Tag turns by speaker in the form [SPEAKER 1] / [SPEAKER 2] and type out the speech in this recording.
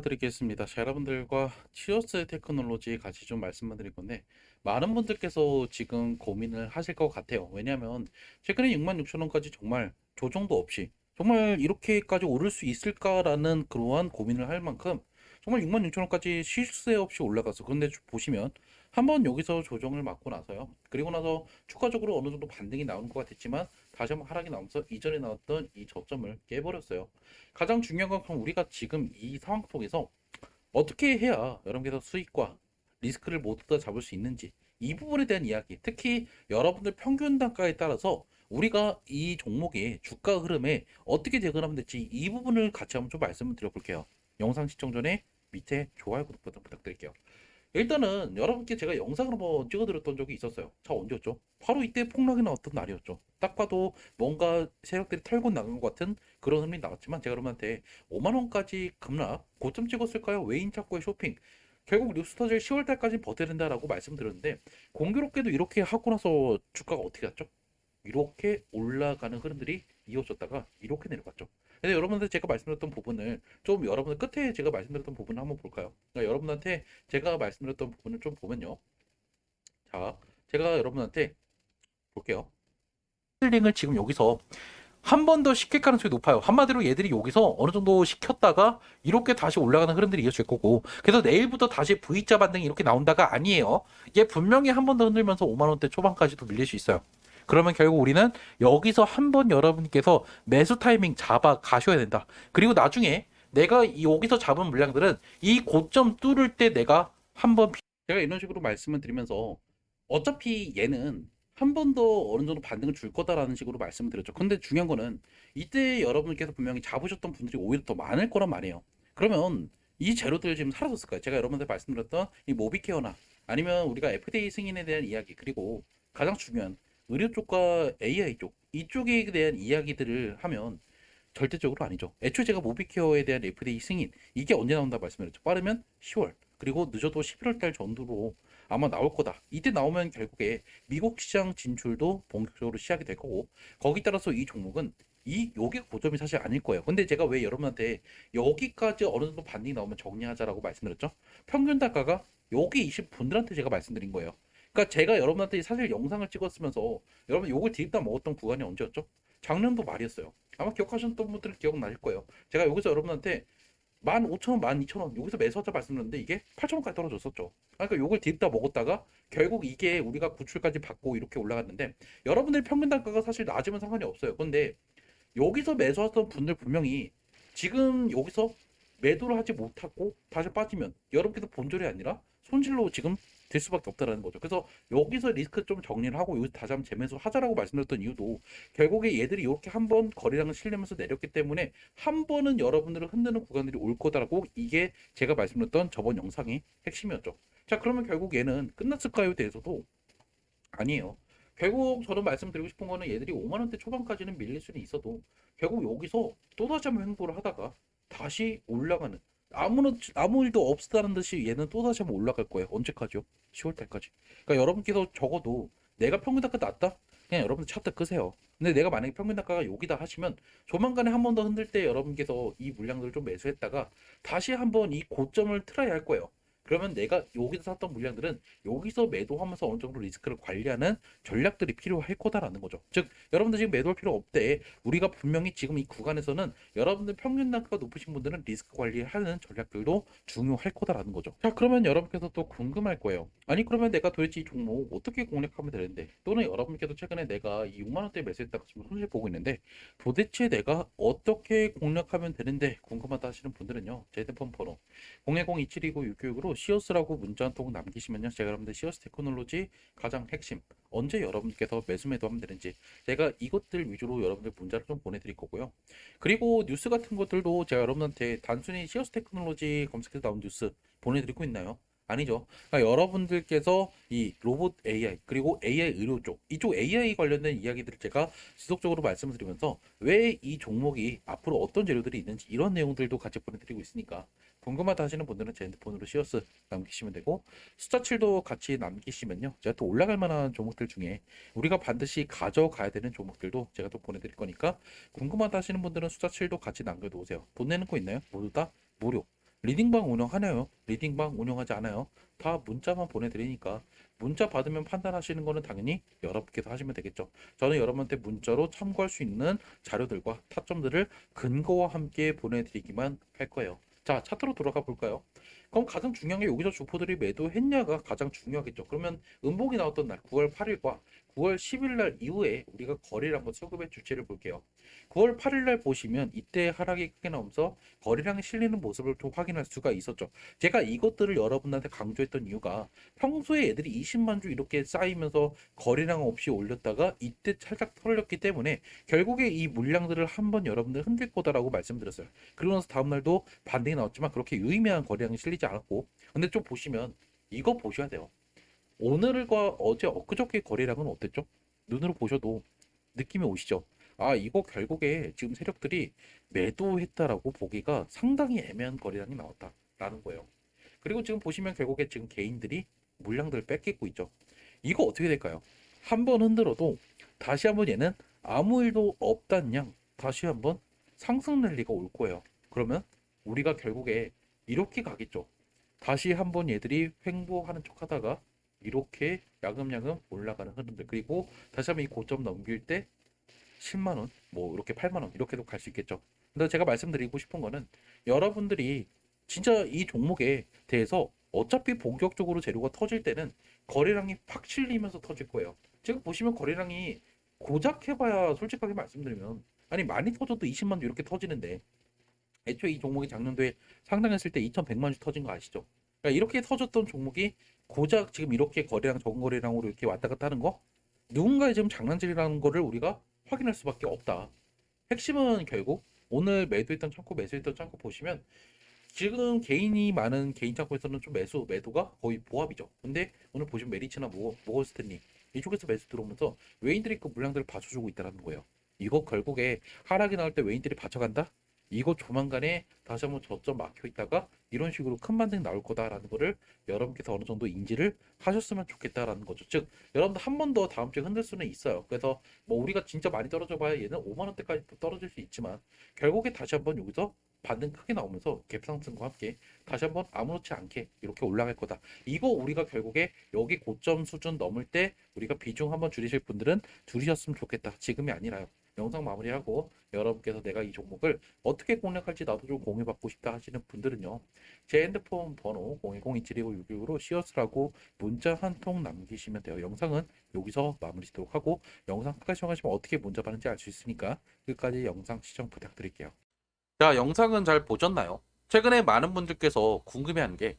[SPEAKER 1] 드리겠습니다. 자, 여러분들과 치어스 테크놀로지 같이 좀 말씀을 드릴 건데 많은 분들께서 지금 고민을 하실 것 같아요. 왜냐하면 최근에 66,000원까지 정말 조정도 없이 정말 이렇게까지 오를 수 있을까라는 그러한 고민을 할 만큼 정말 66,000원까지 쉴새 없이 올라가서 그런데 주- 보시면 한번 여기서 조정을 맞고 나서요. 그리고 나서 추가적으로 어느 정도 반등이 나오는 것 같았지만 다시 한번 하락이 나오면서 이전에 나왔던 이 저점을 깨버렸어요. 가장 중요한 건 그럼 우리가 지금 이 상황 속에서 어떻게 해야 여러분께서 수익과 리스크를 모두 다 잡을 수 있는지 이 부분에 대한 이야기 특히 여러분들 평균 단가에 따라서 우리가 이 종목의 주가 흐름에 어떻게 대응하면 될지 이 부분을 같이 한번 좀 말씀을 드려볼게요 영상 시청 전에 밑에 좋아요 구독 버튼 부탁드릴게요 일단은 여러분께 제가 영상을 한번 찍어드렸던 적이 있었어요 자 언제였죠? 바로 이때 폭락이 나왔던 날이었죠 딱 봐도 뭔가 세력들이 털고 나간 것 같은 그런 흐름이 나왔지만 제가 여러분한테 5만 원까지 급락 고점 찍었을까요? 외인 착고의 쇼핑 결국 뉴스터질 10월 달까지 버텨야 된다라고 말씀드렸는데 공교롭게도 이렇게 하고 나서 주가가 어떻게 갔죠? 이렇게 올라가는 흐름들이 이어졌다가 이렇게 내려갔죠. 근데 여러분들 제가 말씀드렸던 부분을 좀 여러분들 끝에 제가 말씀드렸던 부분을 한번 볼까요? 그러니까 여러분한테 제가 말씀드렸던 부분을 좀 보면요. 자, 제가 여러분한테 볼게요. 힐링을 지금 여기서 한 번 더 시킬 가능성이 높아요. 한마디로 얘들이 여기서 어느 정도 시켰다가 이렇게 다시 올라가는 흐름들이 이어질 거고 그래서 내일부터 다시 V자 반등이 이렇게 나온다가 아니에요. 얘 분명히 한 번 더 흔들면서 5만 원대 초반까지도 밀릴 수 있어요. 그러면 결국 우리는 여기서 한번 여러분께서 매수 타이밍 잡아 가셔야 된다. 그리고 나중에 내가 이 여기서 잡은 물량들은 이 고점 뚫을 때 내가 한번 제가 이런 식으로 말씀을 드리면서 어차피 얘는 한 번 더 어느 정도 반등을 줄 거다라는 식으로 말씀을 드렸죠. 근데 중요한 거는 이때 여러분께서 분명히 잡으셨던 분들이 오히려 더 많을 거란 말이에요. 그러면 이 재료들 지금 사라졌을까요? 제가 여러분한테 말씀드렸던 이 모비케어나 아니면 우리가 FDA 승인에 대한 이야기 그리고 가장 중요한 의료 쪽과 AI 쪽 이쪽에 대한 이야기들을 하면 절대적으로 아니죠. 애초에 제가 모비케어에 대한 FDA 승인 이게 언제 나온다 말씀드렸죠. 빠르면 10월 그리고 늦어도 11월 달 정도로 아마 나올 거다. 이때 나오면 결국에 미국 시장 진출도 본격적으로 시작이 될 거고 거기 따라서 이 종목은 이 요게 고점이 사실 아닐 거예요. 근데 제가 왜 여러분한테 여기까지 어느 정도 반등이 나오면 정리하자라고 말씀드렸죠? 평균 단가가 여기 20분들한테 제가 말씀드린 거예요. 그러니까 제가 여러분한테 사실 영상을 찍었으면서 여러분 요걸 디립다 먹었던 구간이 언제였죠? 작년도 말이었어요. 아마 기억하셨던 분들은 기억나실 거예요. 제가 여기서 여러분한테 15,000원, 12,000원 여기서 매수하자 말씀드렸는데 이게 8,000원까지 떨어졌었죠. 그러니까 요걸 디립다 먹었다가 결국 이게 우리가 구출까지 받고 이렇게 올라갔는데 여러분들 평균 단가가 사실 낮으면 상관이 없어요. 근데 여기서 매수했던 분들 분명히 지금 여기서 매도를 하지 못하고 다시 빠지면 여러분께서 본절이 아니라 손실로 지금 될 수밖에 없다라는 거죠. 그래서 여기서 리스크 좀 정리를 하고 여기서 다시 한번 재매수 하자라고 말씀드렸던 이유도 결국에 얘들이 이렇게 한번 거래량을 실내면서 내렸기 때문에 한 번은 여러분들을 흔드는 구간들이 올 거다라고 이게 제가 말씀드렸던 저번 영상의 핵심이었죠. 자 그러면 결국 얘는 끝났을까요? 대해서도 아니에요. 결국 저는 말씀드리고 싶은 거는 얘들이 5만 원대 초반까지는 밀릴 수는 있어도 결국 여기서 또다시 한번 횡보를 하다가 다시 올라가는 아무런 아무 일도 없다는 듯이 얘는 또 다시 한번 올라갈 거예요. 언제까지요? 10월 달까지. 그러니까 여러분께서 적어도 내가 평균 단가 낮다? 그냥 여러분들 차트 끄세요. 근데 내가 만약에 평균 단가가 여기다 하시면 조만간에 한 번 더 흔들 때 여러분께서 이 물량들을 좀 매수했다가 다시 한번 이 고점을 틀어야 할 거예요. 그러면 내가 여기서 샀던 물량들은 여기서 매도하면서 어느 정도 리스크를 관리하는 전략들이 필요할 거다라는 거죠. 즉, 여러분들 지금 매도할 필요 없대. 우리가 분명히 지금 이 구간에서는 여러분들 평균 단가가 높으신 분들은 리스크 관리하는 전략들도 중요할 거다라는 거죠. 자, 그러면 여러분께서 또 궁금할 거예요. 아니, 그러면 내가 도대체 이 종목 어떻게 공략하면 되는데? 또는 여러분께서 최근에 내가 이 6만 원대 매수했다가 지금 손실 보고 있는데 도대체 내가 어떻게 공략하면 되는데 궁금하다 하시는 분들은요. 제 핸드폰 번호 010-2729-696으로 시어스라고 문자 한 통 남기시면요. 제가 여러분들 시어스 테크놀로지 가장 핵심 언제 여러분께서 매수 매도하면 되는지 제가 이것들 위주로 여러분들 문자를 좀 보내드릴 거고요. 그리고 뉴스 같은 것들도 제가 여러분한테 단순히 시어스 테크놀로지 검색해서 나온 뉴스 보내드리고 있나요? 아니죠. 그러니까 여러분들께서 이 로봇 AI 그리고 AI 의료 쪽 이쪽 AI 관련된 이야기들을 제가 지속적으로 말씀을 드리면서 왜 이 종목이 앞으로 어떤 재료들이 있는지 이런 내용들도 같이 보내드리고 있으니까 궁금하다 하시는 분들은 제 핸드폰으로 시어스 남기시면 되고 숫자 7도 같이 남기시면요 제가 또 올라갈 만한 종목들 중에 우리가 반드시 가져가야 되는 종목들도 제가 또 보내드릴 거니까 궁금하다 하시는 분들은 숫자 7도 같이 남겨놓으세요 돈 내는 거 있나요? 모두 다 무료 리딩방 운영하나요? 리딩방 운영하지 않아요? 다 문자만 보내드리니까 문자 받으면 판단하시는 거는 당연히 여러분께서 하시면 되겠죠. 저는 여러분한테 문자로 참고할 수 있는 자료들과 타점들을 근거와 함께 보내드리기만 할 거예요. 자, 차트로 돌아가 볼까요? 그럼 가장 중요한 게 여기서 주포들이 매도했냐가 가장 중요하겠죠. 그러면 음봉이 나왔던 날 9월 8일과 9월 10일 날 이후에 우리가 거래를 한번 수급의 주체를 볼게요. 9월 8일 날 보시면 이때 하락이 크게 나오면서 거래량이 실리는 모습을 좀 확인할 수가 있었죠. 제가 이것들을 여러분한테 강조했던 이유가 평소에 애들이 20만 주 이렇게 쌓이면서 거래량 없이 올렸다가 이때 살짝 털렸기 때문에 결국에 이 물량들을 한번 여러분들 흔들 거다라고 말씀드렸어요. 그러고 나서 다음 날도 반등이 나왔지만 그렇게 유의미한 거래량이 실리지 않았고 근데 좀 보시면 이거 보셔야 돼요. 오늘과 어제 엊그저께 거래량은 어땠죠? 눈으로 보셔도 느낌이 오시죠? 아, 이거 결국에 지금 세력들이 매도했다라고 보기가 상당히 애매한 거래량이 나왔다라는 거예요. 그리고 지금 보시면 결국에 지금 개인들이 물량들을 뺏기고 있죠. 이거 어떻게 될까요? 한 번 흔들어도 다시 한번 얘는 아무 일도 없단 양 다시 한번 상승 랠리가 올 거예요. 그러면 우리가 결국에 이렇게 가겠죠. 다시 한번 얘들이 횡보하는 척 하다가 이렇게 야금야금 올라가는 흐름들 그리고 다시 한번 이 고점 넘길 때 10만 원, 뭐 이렇게 8만 원 이렇게도 갈 수 있겠죠. 근데 제가 말씀드리고 싶은 거는 여러분들이 진짜 이 종목에 대해서 어차피 본격적으로 재료가 터질 때는 거래량이 팍 실리면서 터질 거예요. 지금 보시면 거래량이 고작 해봐야 솔직하게 말씀드리면 아니 많이 터져도 20만 원 이렇게 터지는데 애초에 이 종목이 작년도에 상장했을 때 2,100만 주 터진 거 아시죠? 그러니까 이렇게 터졌던 종목이 고작 지금 이렇게 거래량 적은 거래량으로 이렇게 왔다 갔다 하는 거 누군가의 지금 장난질이라는 거를 우리가 확인할 수밖에 없다. 핵심은 결국 오늘 매도했던 창고 매수했던 창고 보시면 지금 개인이 많은 개인 창고에서는 좀 매수 매도가 거의 보합이죠. 근데 오늘 보시면 메리츠나 모, 모건스탠리 이쪽에서 매수 들어오면서 외인들이 그 물량들을 받쳐주고 있다는 거예요. 이거 결국에 하락이 나올 때 외인들이 받쳐간다? 이거 조만간에 다시 한번 저점 막혀 있다가 이런 식으로 큰 반등 나올 거다라는 거를 여러분께서 어느 정도 인지를 하셨으면 좋겠다라는 거죠. 즉 여러분들 한번 더 다음 주에 흔들 수는 있어요. 그래서 뭐 우리가 진짜 많이 떨어져 봐야 얘는 5만 원대까지 떨어질 수 있지만 결국에 다시 한번 여기서 반등 크게 나오면서 갭 상승과 함께 다시 한번 아무렇지 않게 이렇게 올라갈 거다. 이거 우리가 결국에 여기 고점 수준 넘을 때 우리가 비중 한번 줄이실 분들은 줄이셨으면 좋겠다. 지금이 아니라요. 영상 마무리하고 여러분께서 내가 이 종목을 어떻게 공략할지 나도 좀 공유받고 싶다 하시는 분들은요. 제 핸드폰 번호 010-2729-665로 시어스라고 문자 한 통 남기시면 돼요. 영상은 여기서 마무리 짓도록 하고 영상 끝까지 시청하시면 어떻게 문자 받는지 알 수 있으니까 끝까지 영상 시청 부탁드릴게요. 자, 영상은 잘 보셨나요? 최근에 많은 분들께서 궁금해하는 게